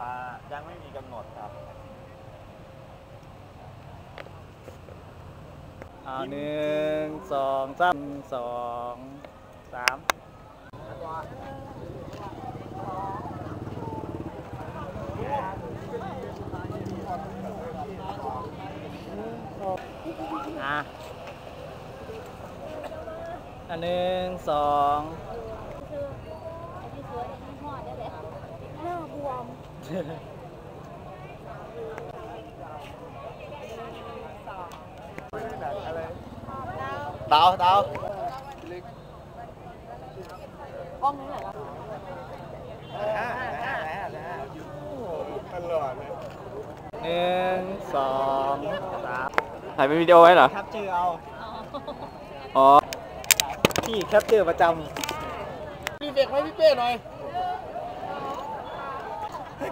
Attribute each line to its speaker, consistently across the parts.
Speaker 1: อ่ายังไม่มีกำหนดครับ
Speaker 2: อ่าหนึ่งสองสามสองสามอะอันหนึ่งสอง
Speaker 3: คือที่สวยที่หอดได้เลยหน้าบวม
Speaker 1: เตาเตา
Speaker 3: ห้องนี้ไหนล่ะ
Speaker 1: ตลอดเลย
Speaker 2: หนึ่งสองสาม
Speaker 4: ถ่ายเป็นวิดีโอไว้เหรอ
Speaker 2: แคปเจอร์เอา
Speaker 4: อ๋อ
Speaker 2: พี่แคปเจอร์ประจ
Speaker 1: มีเด็กไหมพี่เป้หน่อยให้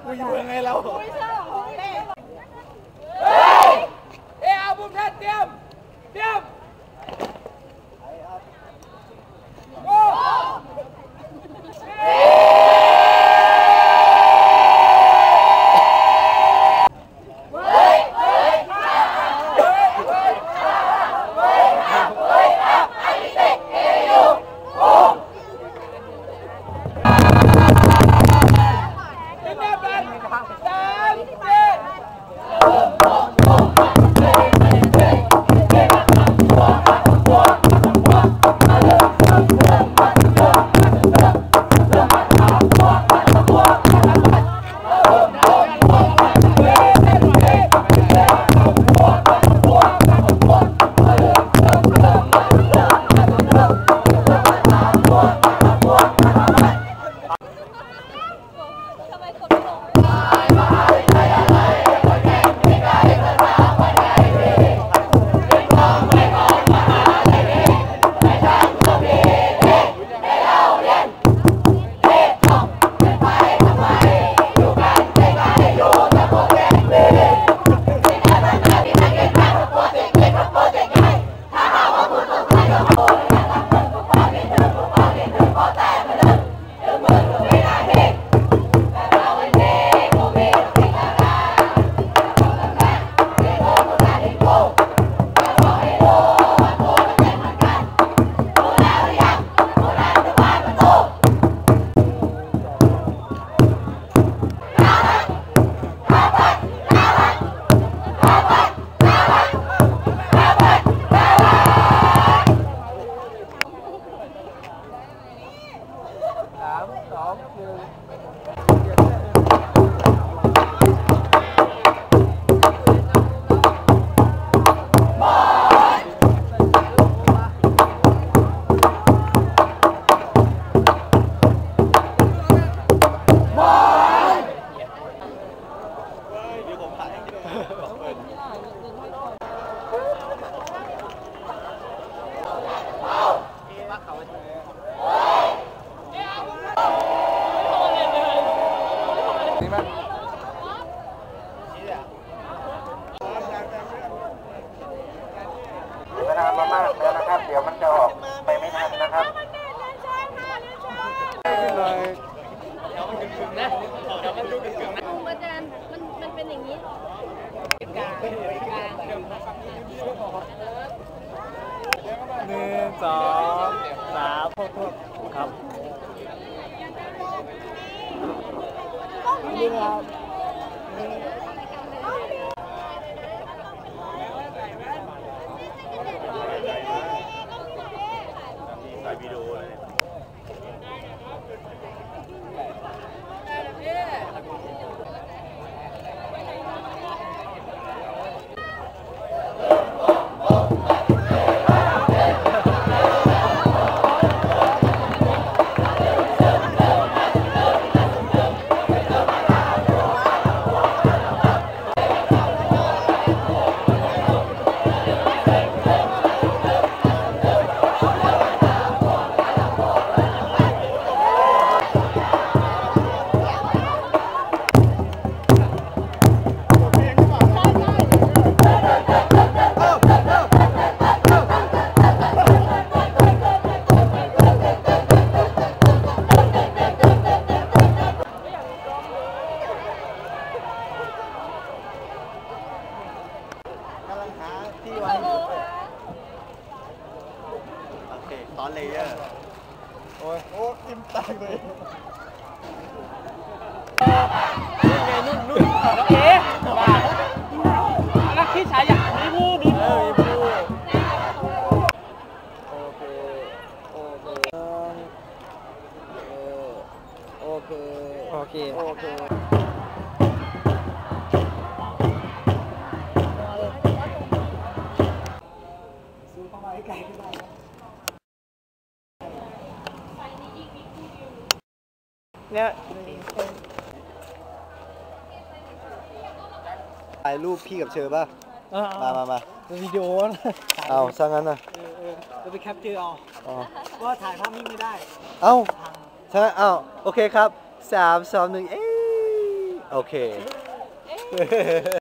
Speaker 1: กูอยู่ยังไงเรา
Speaker 3: ท
Speaker 2: นี่
Speaker 1: มั้ย
Speaker 5: เวลามามากแล้วนะครับ เดี๋ยวมันจะออกไปไม่ทันนะครับ
Speaker 3: มันจะมันมันเป็นอย่างนี้
Speaker 2: หนึ่งสองสามโทษโทษครับนี่ครับ พี่ไว้โอเคตอนเลเยอร์ โอ้ยโอ้ยอิ่มตายเลยนุ่นนุ่
Speaker 1: นน้องเอ๋
Speaker 6: บ้านักที่ฉายาบีบู
Speaker 2: บีบูโโอ
Speaker 1: เค โอเค
Speaker 2: โอเค
Speaker 1: โอเค
Speaker 2: เนี่ย
Speaker 6: ถ่ายรูปพี่กับเชอป่ะ
Speaker 2: เออ
Speaker 6: มามามา
Speaker 2: เป็นวิดีโอนะ
Speaker 6: เอาซะงั้นนะ
Speaker 2: เออเออจะไปแคปเจอเอา
Speaker 6: อ๋อ
Speaker 2: ว่าถ่ายภาพนิ่งไม่ได้
Speaker 6: เอ้าซะงั้นเอ้าโอเคครับสามสองหนึ่งเอ้ยโอเค